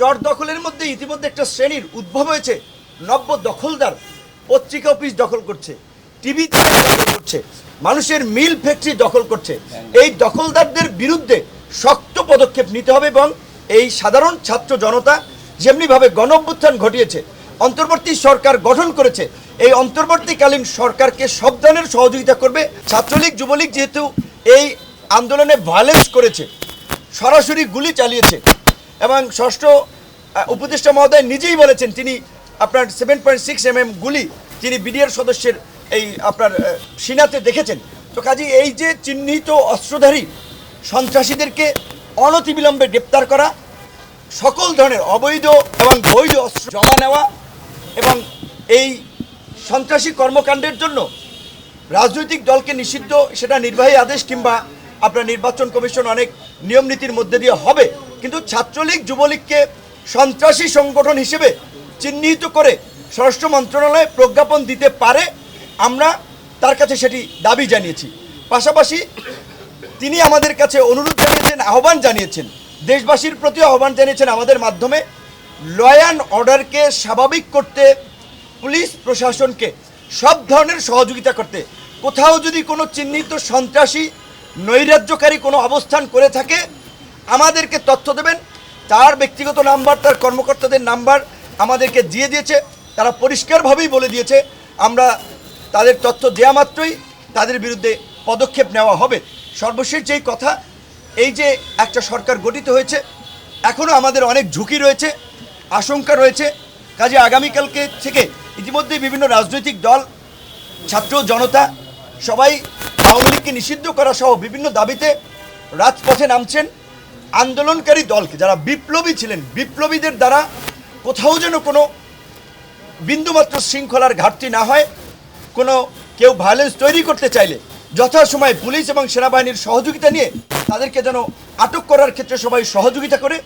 চর দখলের মধ্যে ইতিমধ্যে একটা শ্রেণির উদ্ভব হয়েছে। নব্য দখলদার পত্রিকা অফিস দখল করছে, টিভি করছে, মানুষের মিল ফ্যাক্টরি দখল করছে। এই দখলদারদের বিরুদ্ধে শক্ত পদক্ষেপ নিতে হবে এবং এই সাধারণ ছাত্র জনতা যেমনিভাবে গণ অভ্যুত্থান ঘটিয়েছে, অন্তর্বর্তী সরকার গঠন করেছে, এই অন্তর্বর্তীকালীন সরকারকে সব ধরনের সহযোগিতা করবে। ছাত্রলীগ, যুবলীগ যেহেতু এই আন্দোলনে ভায়োলেন্স করেছে, সরাসরি গুলি চালিয়েছে এবং ষষ্ঠ উপদেষ্টা মহোদয় নিজেই বলেছেন, তিনি আপনার সেভেন পয়েন্ট সিক্স এম গুলি তিনি বিডিআর সদস্যের এই আপনার সিনাতে দেখেছেন। তো কাজে, এই যে চিহ্নিত অস্ত্রধারী সন্ত্রাসীদেরকে অনতিবিলম্বে গ্রেপ্তার করা, সকল ধরনের অবৈধ এবং বৈধ অস্ত্র জমা নেওয়া এবং এই সন্ত্রাসী কর্মকাণ্ডের জন্য রাজনৈতিক দলকে নিষিদ্ধ, সেটা নির্বাহী আদেশ কিংবা আপনার নির্বাচন কমিশন অনেক নিয়ম নীতির মধ্যে দিয়ে হবে কিন্তু ছাত্রলীগ যুবলীগকে সন্ত্রাসী সংগঠন হিসেবে চিহ্নিত করে স্বরাষ্ট্র মন্ত্রণালয় প্রজ্ঞাপন দিতে পারে, আমরা তার কাছে সেটি দাবি জানিয়েছি। পাশাপাশি তিনি আমাদের কাছে অনুরোধ জানিয়েছেন, আহ্বান জানিয়েছেন, দেশবাসীর প্রতি আহ্বান জানিয়েছেন আমাদের মাধ্যমে ল অ্যান্ড অর্ডারকে স্বাভাবিক করতে, পুলিশ প্রশাসনকে সব ধরনের সহযোগিতা করতে। কোথাও যদি কোনো চিহ্নিত সন্ত্রাসী নৈরাজ্যকারী কোনো অবস্থান করে থাকে আমাদেরকে তথ্য দেবেন, তার ব্যক্তিগত নাম্বার, তার কর্মকর্তাদের নাম্বার আমাদেরকে দিয়ে দিয়েছে, তারা পরিষ্কারভাবেই বলে দিয়েছে, আমরা তাদের তথ্য দেওয়া মাত্রই তাদের বিরুদ্ধে পদক্ষেপ নেওয়া হবে। সর্বশেষ যেই কথা, এই যে একটা সরকার গঠিত হয়েছে এখনও আমাদের অনেক ঝুঁকি রয়েছে, আশঙ্কা রয়েছে, কাজে আগামীকালকে থেকে ইতিমধ্যেই বিভিন্ন রাজনৈতিক দল, ছাত্র, জনতা, সবাই আওয়ামী লীগকে নিষিদ্ধ করা সহ বিভিন্ন দাবিতে রাজপথে নামছেন। আন্দোলনকারী দলকে, যারা বিপ্লবী ছিলেন, বিপ্লবীদের দ্বারা কোথাও যেন কোনো বিন্দুমাত্র শৃঙ্খলার ঘাটতি না হয়, কোনো কেউ ভায়োলেন্স তৈরি করতে চাইলে যথাসময়ে পুলিশ এবং সেনাবাহিনীর সহযোগিতা নিয়ে তাদেরকে যেন আটক করার ক্ষেত্রে সবাই সহযোগিতা করে।